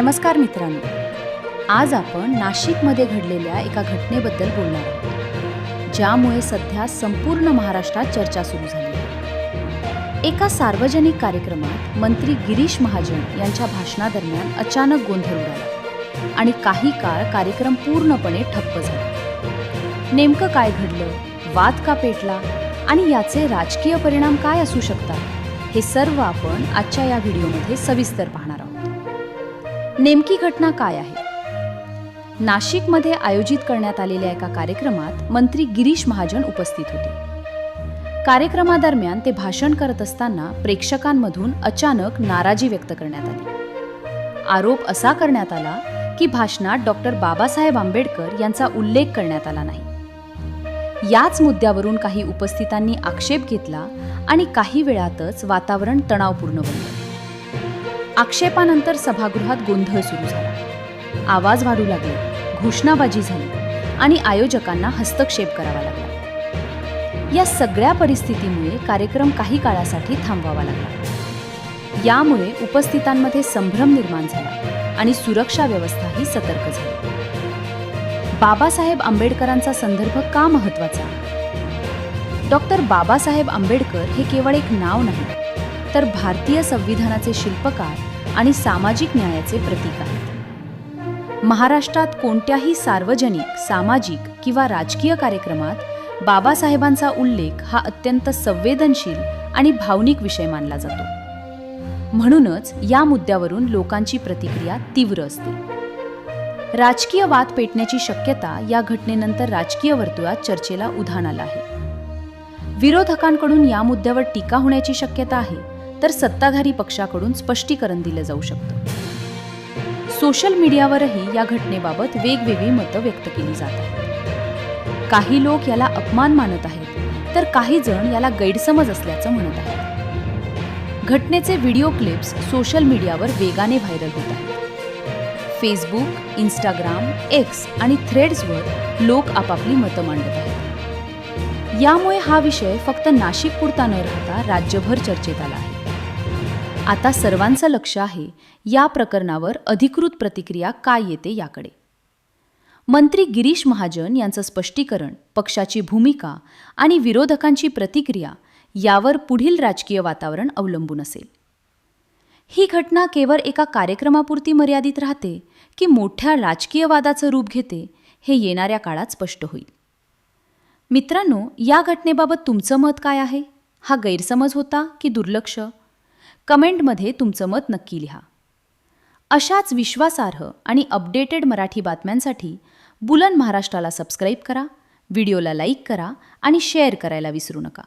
नमस्कार मित्रांनो. आज आपण नाशिकमध्ये घडलेल्या एका घटनेबद्दल बोलणार आहोत ज्यामुळे सध्या संपूर्ण महाराष्ट्रात चर्चा सुरू झाली एका सार्वजनिक कार्यक्रमात मंत्री गिरीश महाजन यांच्या भाषणादरम्यान अचानक गोंधळ उडाला आणि काही काळ कार्यक्रम पूर्णपणे ठप्प झाला. नेमकं काय घडलं वाद का पेटला आणि याचे राजकीय परिणाम काय असू शकतात हे सर्व आपण आजच्या या व्हिडिओमध्ये सविस्तर पाहणार आहोत. नेमकी घटना काय आहे? नाशिकमध्ये आयोजित करण्यात आलेल्या एका कार्यक्रमात मंत्री गिरीश महाजन उपस्थित होते. कार्यक्रमादरम्यान ते भाषण करत असताना प्रेक्षकांमधून अचानक नाराजी व्यक्त करण्यात आली. आरोप असा करण्यात आला की भाषणात डॉक्टर बाबासाहेब आंबेडकर यांचा उल्लेख करण्यात आला नाही. याच मुद्द्यावरून काही उपस्थितांनी आक्षेप घेतला आणि काही वेळातच वातावरण तणावपूर्ण बनलं. आक्षेपानंतर सभागृहात गोंधळ सुरू झाला. आवाज वाढू लागले घोषणाबाजी झाली आणि आयोजकांना हस्तक्षेप करावा लागला. या सगळ्या परिस्थितीमुळे कार्यक्रम काही काळासाठी थांबवावा लागला. यामुळे उपस्थितांमध्ये संभ्रम निर्माण झाला आणि सुरक्षा व्यवस्थाही सतर्क झाली. बाबासाहेब आंबेडकरांचा संदर्भ का महत्त्वाचा डॉक्टर बाबासाहेब आंबेडकर हे केवळ एक नाव नाही तर भारतीय संविधानाचे शिल्पकार आणि सामाजिक न्यायाचे प्रतीक आहेत. महाराष्ट्रात कोणत्याही सार्वजनिक सामाजिक किंवा राजकीय कार्यक्रमात बाबासाहेबांचा उल्लेख हा अत्यंत संवेदनशील आणि भावनिक विषय मानला जातो. म्हणूनच या मुद्द्यावरून लोकांची प्रतिक्रिया तीव्र असते. राजकीय वाद पेटण्याची शक्यता या घटनेनंतर राजकीय वर्तुळात चर्चेला उधाण आलं आहे. विरोधकांकडून या मुद्द्यावर टीका होण्याची शक्यता आहे तर सत्ताधारी पक्षाकडून स्पष्टीकरण दिलं जाऊ शकतं. सोशल मीडियावरही या घटनेबाबत वेगवेगळी मतं व्यक्त केली जात आहेत. काही लोक याला अपमान मानत आहेत तर काही जण याला गैरसमज असल्याचं म्हणत आहेत. घटनेचे व्हिडिओ क्लिप्स सोशल मीडियावर वेगाने व्हायरल होत आहेत. फेसबुक इंस्टाग्राम एक्स आणि थ्रेड्सवर लोक आपापली मतं मांडत आहेत. यामुळे हा विषय फक्त नाशिकपुरता न राहता राज्यभर चर्चेत आला आहे. आता सर्वांचं लक्ष आहे या प्रकरणावर अधिकृत प्रतिक्रिया काय येते याकडे. मंत्री गिरीश महाजन यांचं स्पष्टीकरण पक्षाची भूमिका आणि विरोधकांची प्रतिक्रिया यावर पुढील राजकीय वातावरण अवलंबून असेल. ही घटना केवळ एका कार्यक्रमापुरती मर्यादित राहते की मोठ्या राजकीय वादाचं रूप घेते हे येणाऱ्या काळात स्पष्ट होईल. मित्रांनो या घटनेबाबत तुमचं मत काय आहे? हा गैरसमज होता की दुर्लक्ष? कमेंटमध्ये तुमचं मत नक्की लिहा. अशाच विश्वासार्ह आणि अपडेटेड मराठी बातम्यांसाठी बुलंद महाराष्ट्राला सबस्क्राईब करा व्हिडिओला लाईक करा आणि शेअर करायला विसरू नका.